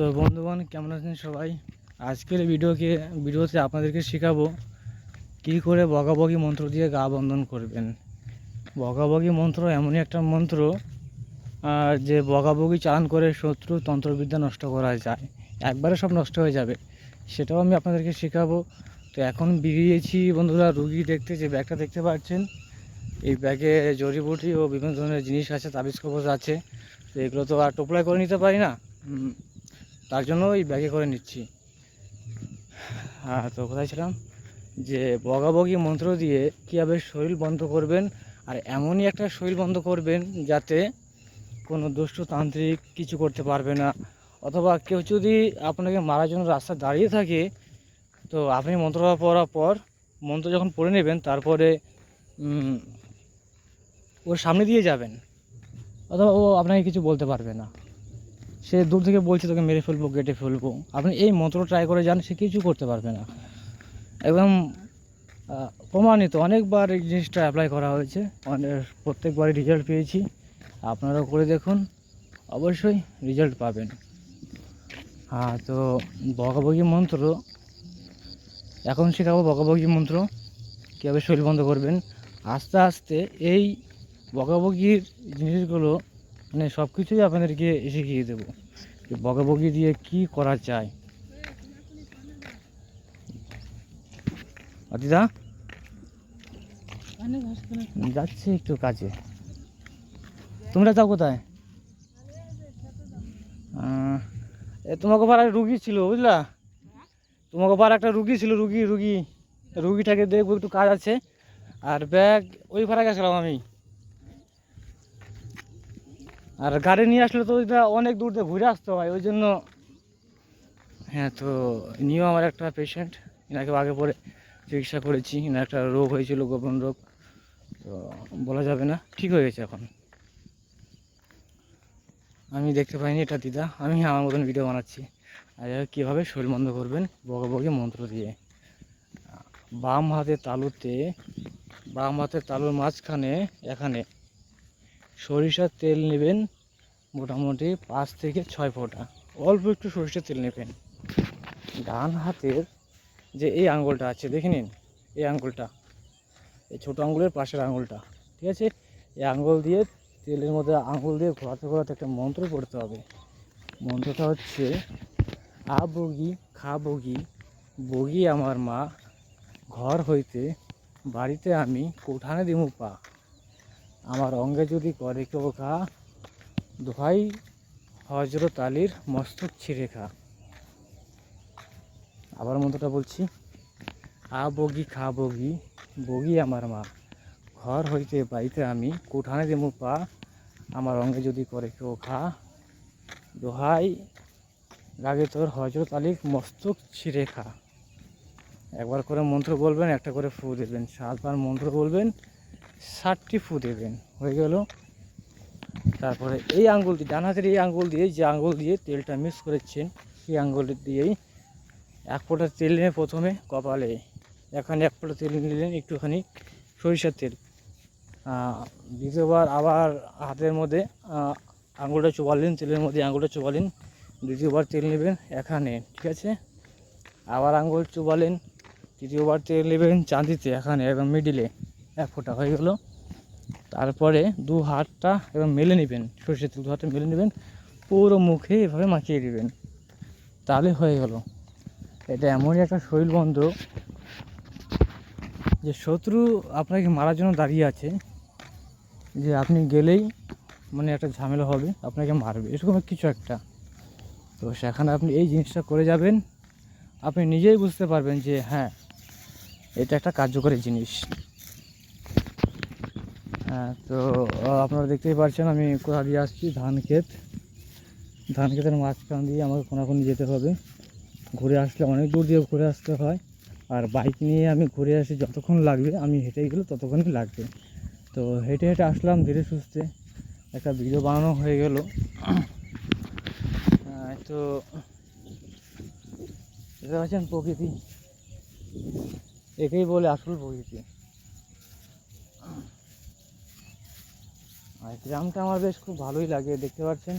তো বন্ধুগণ, কেমন আছেন সবাই? আজকের ভিডিওকে, ভিডিওতে আপনাদেরকে শেখাবো কী করে বগাবগি মন্ত্র দিয়ে গা বন্ধন করবেন। বগাবগি মন্ত্র এমনই একটা মন্ত্র যে বগাবগি চালান করে শত্রু তন্ত্রবিদ্যা নষ্ট করা যায়। একবারে সব নষ্ট হয়ে যাবে। সেটাও আমি আপনাদেরকে শেখাবো। তো এখন বেরিয়েছি বন্ধুরা, রুগী দেখতে, যে ব্যাগটা দেখতে পাচ্ছেন, এই ব্যাগে জড়িবুটি ও বিভিন্ন ধরনের জিনিস আছে, তাবিজ কবজ আছে। তো এগুলো তো আর টোপলাই করে নিতে পারি না। তার জন্য ওই ব্যাগে করে নিচ্ছি। হ্যাঁ তো কোথায় ছিলাম? যে বগাবগি মন্ত্র দিয়ে কীভাবে শরীর বন্ধ করবেন আর এমনই একটা শরীর বন্ধ করবেন যাতে কোনো দুষ্টু তান্ত্রিক কিছু করতে পারবে না। অথবা কেউ যদি আপনাকে মারার জন্য রাস্তা দাঁড়িয়ে থাকে, তো আপনি মন্ত্র পড়ার পর মন্ত্র যখন পড়ে নেবেন, তারপরে ওর সামনে দিয়ে যাবেন। অথবা ও আপনাকে কিছু বলতে পারবে না। সে দূর থেকে বলছে, তোকে মেরে ফেলব, কেটে ফেলব। আপনি এই মন্ত্র ট্রাই করে যান, সে কিছু করতে পারবে না। একদম প্রমাণিত, অনেকবার এই জিনিসটা অ্যাপ্লাই করা হয়েছে। অনেক, প্রত্যেকবারই রেজাল্ট পেয়েছি। আপনারাও করে দেখুন, অবশ্যই রেজাল্ট পাবেন। হ্যাঁ তো বকাবকি মন্ত্র, এখন শেখাবো বকাবকি মন্ত্র, কীভাবে শরীর বন্ধ করবেন। আস্তে আস্তে এই বকাবকির জিনিসগুলো মানে সব কিছুই আপনাদেরকে শিখিয়ে দেবো। বকাবকি দিয়ে কি করা যায়। দিদা যাচ্ছে একটু কাজে। তোমরা যাও কোথায়? তোমাকে পাড়ায় রুগী ছিল, বুঝলা? তোমাকে পাড়া একটা রুগী ছিল, রুগী রুগী, রুগীটাকে দেখব, একটু কাজ আছে। আর ব্যাগ, ওই ভাড়া গেছিলাম আমি। আর গাড়ি নিয়ে আসলে তো ওইটা অনেক দূর দিয়ে ঘুরে আসতে হয়, ওই জন্য হ্যাঁ তো নিয়েও আমার একটা পেশেন্ট এনাকে আগে পরে চিকিৎসা করেছি এনার একটা রোগ হয়েছিল, গোপন রোগ, তো বলা যাবে না, ঠিক হয়ে গেছে এখন। আমি দেখতে পাইনি এটা দিদা, আমি আমার মতন ভিডিও বানাচ্ছি। আর কীভাবে শরীর বন্ধ করবেন বগে বগে মন্ত্র দিয়ে। বাম হাতে তালুতে, বাম হাতের তালুর মাঝখানে, এখানে সরিষার তেল নেবেন মোটামুটি পাঁচ থেকে ছয় ফোঁটা। অল্প একটু সরিষার তেল নেবেন। ডান হাতের যে এই আঙ্গুলটা আছে, দেখে নিন এই আঙ্গুলটা। এই ছোটো আঙ্গুলের পাশের আঙ্গুলটা, ঠিক আছে? এই আঙ্গুল দিয়ে তেলের মধ্যে আঙ্গুল দিয়ে ঘোরাতে ঘোরাতে একটা মন্ত্র পড়তে হবে। মন্ত্রটা হচ্ছে, আ বগি, খা বগি বগি আমার মা, ঘর হইতে বাড়িতে আমি কোঠানে দিমু পা। আমার অঙ্গে যদি করে কেউ খা দোহাই হজরত আলীর মস্তক ছিঁড়ে খা। আবার মন্ত্রটা বলছি, আ বগি, খা বগি বগি আমার মা। ঘর হইতে বাড়িতে আমি কোঠানে দেবো পা, আমার অঙ্গে যদি করে কেউ খা। দোহাই লাগে তোর হজরত আলীর মস্তক ছিঁড়ে খা। একবার করে মন্ত্র বলবেন, একটা করে ফু দেবেন। সাতবার মন্ত্র বলবেন, ষাটটি ফু দেবেন। হয়ে গেল। তারপরে এই আঙ্গুল দিয়ে, ডান হাতের এই আঙ্গুল দিয়ে, যে আঙ্গুল দিয়ে তেলটা মিক্স করেছেন, সেই আঙ্গুল দিয়েই এক ফোঁটা তেল নিয়ে প্রথমে কপালে, এখানে এক ফোঁটা তেল নিলেন একটুখানি সরিষার তেল। দ্বিতীয়বার আবার হাতের মধ্যে আঙুলটা চোবালেন, তেলের মধ্যে আঙুলটা চোবালেন, দ্বিতীয়বার তেল নেবেন এখানে, ঠিক আছে? আবার আঙুল চোবালেন, তৃতীয়বার তেল নেবেন চাঁদিতে, এখানে, একদম মিডিলে এক ফোঁটা হয়ে গেল। তারপরে দু হাতটা এবার মেলে নেবেন, সরষের তেল দু হাতে মেলে নেবেন, পুরো মুখে এভাবে মাখিয়ে দেবেন। তাহলে হয়ে গেল। এটা এমনই একটা শরীর বন্ধ যে শত্রু আপনাকে মারার জন্য দাঁড়িয়ে আছে, যে আপনি গেলেই মানে একটা ঝামেলা হবে, আপনাকে মারবে, এরকম কিছু একটা। তো সেখানে আপনি এই জিনিসটা করে যাবেন, আপনি নিজেই বুঝতে পারবেন যে হ্যাঁ এটা একটা কার্যকরী জিনিস। তো আপনারা দেখতেই পাচ্ছেন আমি কোথা দিয়ে আসছি? ধান ক্ষেত ধান ক্ষেতের মাঝখান দিয়ে আমাকে কোনাকুনি যেতে হবে। ঘুরে আসলে অনেক দূর দিয়ে ঘুরে আসতে হয়। আর বাইক নিয়ে আমি ঘুরে আসি যতক্ষণ লাগবে, আমি হেঁটে গেলে ততক্ষণই লাগবে। তো, হেঁটে হেঁটে আসলাম ধীরে সুস্থে। একটা ভিডিও বানানো হয়ে গেল। তো এটা হচ্ছেন প্রকৃতি। একেই বলে আসল প্রকৃতি। আর গ্রামটা আমার বেশ খুব ভালোই লাগে, দেখতে পাচ্ছেন?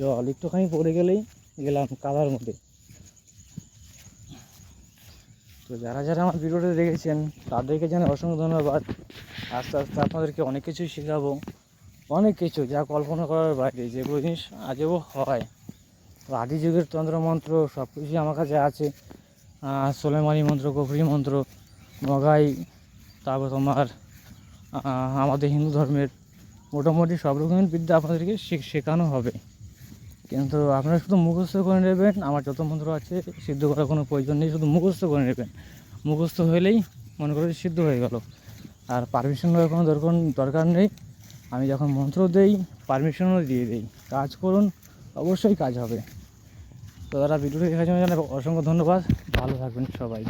জল একটুখানি পড়ে গেলেই গেলাম কাদার মধ্যে। তো যারা যারা আমার ভিডিওটা দেখেছেন, তাদেরকে জানাই অসংখ্য ধন্যবাদ। আস্তে আস্তে আপনাদেরকে অনেক কিছুই শেখাবো। অনেক কিছু যা কল্পনা করার বাইরে, যেগুলো জিনিস আজও হয়। তো আদি যুগের তন্ত্রমন্ত্র সব কিছুই আমার কাছে আছে। সোলেমারি মন্ত্র গভরি মন্ত্র, মগাই, তারপর তোমার আমাদের হিন্দু ধর্মের মোটামুটি সব রকমের বিদ্যা আপনাদেরকে শেখানো হবে। কিন্তু আপনারা শুধু মুখস্থ করে নেবেন, আমার যত মন্ত্র আছে সিদ্ধ করার কোনো প্রয়োজন নেই, শুধু মুখস্থ করে নেবেন। মুখস্থ হলেই মনে করে সিদ্ধ হয়ে গেল। আর পারমিশন নেওয়ার কোনো দরকার দরকার নেই। আমি যখন মন্ত্র দেই পারমিশনও দিয়ে দিই। কাজ করুন, অবশ্যই কাজ হবে। তো তারা ভিডিওটি দেখার জন্য অসংখ্য ধন্যবাদ। ভালো থাকবেন সবাই।